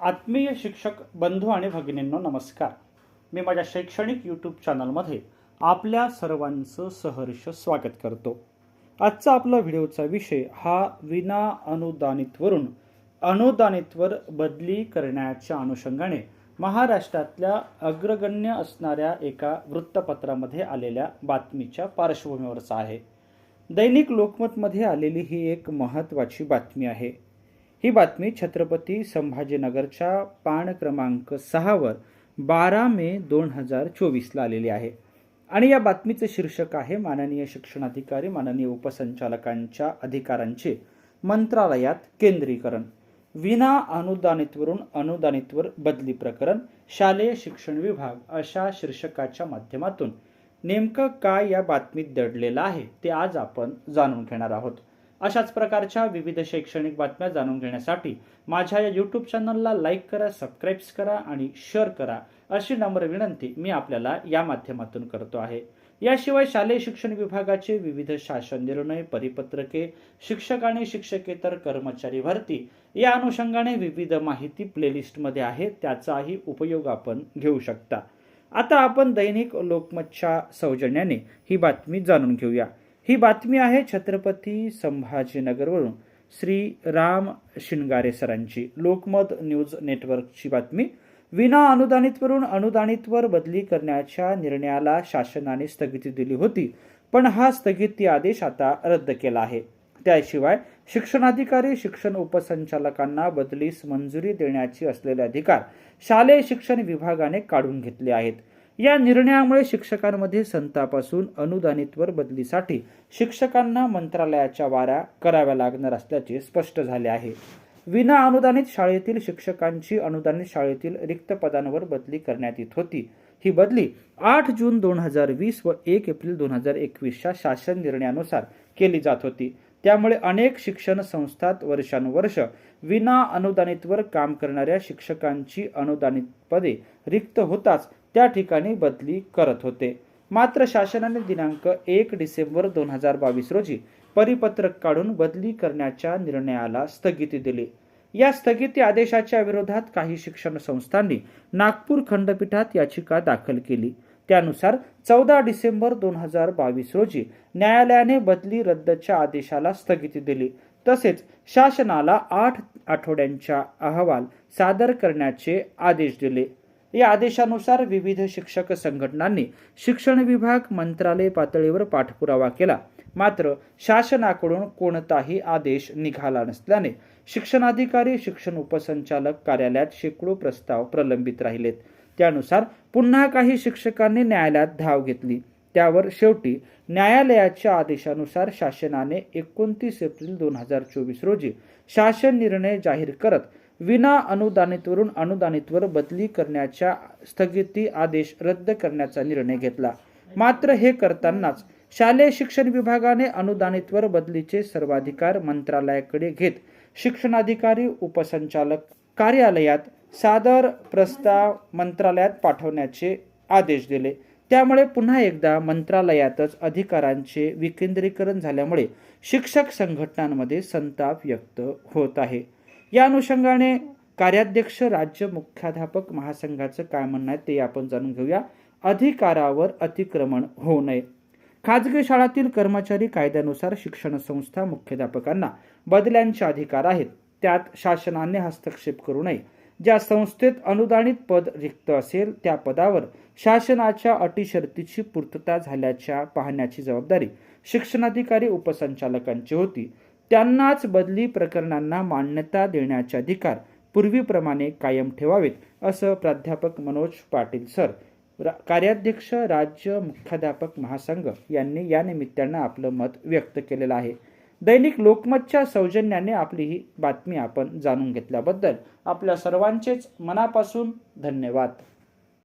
आत्मीय शिक्षक बंधू आणि भगिनींनो नमस्कार. मी माझ्या शैक्षणिक यूट्यूब चॅनलमध्ये आपल्या सर्वांचं सहर्ष स्वागत करतो. आजचा आपला व्हिडिओचा विषय हा विना अनुदानितवरून अनुदानितवर बदली करण्याच्या अनुषंगाने महाराष्ट्रातल्या अग्रगण्य असणाऱ्या एका वृत्तपत्रामध्ये आलेल्या बातमीच्या पार्श्वभूमीवरचा आहे. दैनिक लोकमतमध्ये आलेली ही एक महत्त्वाची बातमी आहे. ही बातमी छत्रपती संभाजीनगरच्या पान क्रमांक सहावर बारा मे दोन हजार चोवीसला आलेली आहे. आणि या बातमीचं शीर्षक आहे माननीय शिक्षणाधिकारी माननीय उपसंचालकांच्या अधिकारांचे मंत्रालयात केंद्रीकरण. विना अनुदानितवरून अनुदानितवर बदली प्रकरण शालेय शिक्षण विभाग अशा शीर्षकाच्या माध्यमातून नेमकं काय या बातमीत दडलेलं आहे ते आज आपण जाणून घेणार आहोत. अशाच प्रकारच्या विविध शैक्षणिक बातम्या जाणून घेण्यासाठी माझ्या या यूट्यूब चॅनलला लाईक करा सबस्क्राईब्स करा आणि शेअर करा अशी नम्र विनंती मी आपल्याला या माध्यमातून करतो आहे. याशिवाय शालेय शिक्षण विभागाचे विविध शासन निर्णय परिपत्रके शिक्षक आणि शिक्षकेतर कर्मचारी भरती या अनुषंगाने विविध माहिती प्लेलिस्टमध्ये आहे त्याचाही उपयोग आपण घेऊ शकता. आता आपण दैनिक लोकमतच्या सौजन्याने ही बातमी जाणून घेऊया. ही बातमी आहे छत्रपती संभाजीनगरवरून. श्री राम शिंगारे सरांची लोकमत न्यूज नेटवर्कची बातमी. विना अनुदानितवरून अनुदानितवर बदली करण्याच्या निर्णयाला शासनाने स्थगिती दिली होती पण हा स्थगिती आदेश आता रद्द केला आहे. त्याशिवाय शिक्षणाधिकारी शिक्षण उपसंचालकांना बदलीस मंजुरी देण्याची असलेले अधिकार शालेय शिक्षण विभागाने काढून घेतले आहेत. या निर्णयामुळे शिक्षकांमध्ये संताप असून अनुदानितवर बदलीसाठी शिक्षकांना मंत्रालयाच्या वाऱ्या कराव्या लागणार असल्याचे स्पष्ट झाले आहे. विना अनुदानित शाळेतील शिक्षकांची अनुदानित शाळेतील रिक्त पदांवर बदली करण्यात येत होती. ही बदली आठ जून दोन हजार वीस व एक एप्रिल दोन हजार एकवीसच्या शासन निर्णयानुसार केली जात होती. त्यामुळे अनेक शिक्षण संस्थात वर्षानुवर्ष विना अनुदानितवर काम करणाऱ्या शिक्षकांची अनुदानित पदे रिक्त होताच त्या ठिकाणी बदली करत होते. मात्र शासनाने दिनांक एक डिसेंबर दोन हजार बावीस रोजी परिपत्रक काढून बदली करण्याच्या निर्णयाला स्थगिती दिली. या स्थगिती आदेशाच्या विरोधात काही शिक्षण संस्थांनी नागपूर खंडपीठात याचिका दाखल केली. त्यानुसार चौदा डिसेंबर दोन हजार बावीस रोजी न्यायालयाने बदली रद्दच्या आदेशाला स्थगिती दिली. तसेच शासनाला आठ आठवड्यांच्या अहवाल सादर करण्याचे आदेश दिले. या आदेशानुसार विविध शिक्षक संघटनांनी शिक्षण विभाग मंत्रालय पातळीवर पाठपुरावा केला. मात्र शासनाकडून कोणताही आदेश निघाला नसल्याने शिक्षणाधिकारी शिक्षण उपसंचालक कार्यालयात शेकडो प्रस्ताव प्रलंबित राहिलेत. त्यानुसार पुन्हा काही शिक्षकांनी न्यायालयात धाव घेतली. त्यावर शेवटी न्यायालयाच्या आदेशानुसार शासनाने एकोणतीस एप्रिल दोन हजार चोवीस रोजी शासन निर्णय जाहीर करत विना अनुदानितवरून अनुदानितवर बदली करण्याच्या स्थगिती आदेश रद्द करण्याचा निर्णय घेतला. मात्र हे करतानाच शालेय शिक्षण विभागाने अनुदानितवर बदलीचे सर्वाधिकार मंत्रालयाकडे घेत शिक्षणाधिकारी उपसंचालक कार्यालयात सादर प्रस्ताव मंत्रालयात पाठवण्याचे आदेश दिले. त्यामुळे पुन्हा एकदा मंत्रालयातच अधिकारांचे विकेंद्रीकरण झाल्यामुळे शिक्षक संघटनांमध्ये संताप व्यक्त होत आहे. या अनुषंगाने कार्याध्यक्ष राज्य मुख्याध्यापक महासंघाचं काय म्हणणं आहे ते आपण जाणून घेऊया. अधिकारावर अतिक्रमण होऊ नये. खाजगी शाळातील कर्मचारी कायद्यानुसार शिक्षण संस्था मुख्याध्यापकांना बदल्यांचे अधिकार आहेत. त्यात शासनाने हस्तक्षेप करू नये. ज्या संस्थेत अनुदानित पद रिक्त असेल त्या पदावर शासनाच्या अटी शर्तीची पूर्तता झाल्याच्या पाहण्याची जबाबदारी शिक्षणाधिकारी उपसंचालकांची होती. त्यांनाच बदली प्रकरणांना मान्यता देण्याचे अधिकार पूर्वीप्रमाणे कायम ठेवावेत असं प्राध्यापक मनोज पाटील सर रा- कार्याध्यक्ष राज्य मुख्याध्यापक महासंघ यांनी या निमित्तानं आपलं मत व्यक्त केलेलं आहे. दैनिक लोकमतच्या सौजन्याने आपली ही बातमी आपण जाणून घेतल्याबद्दल आपल्या सर्वांचेच मनापासून धन्यवाद.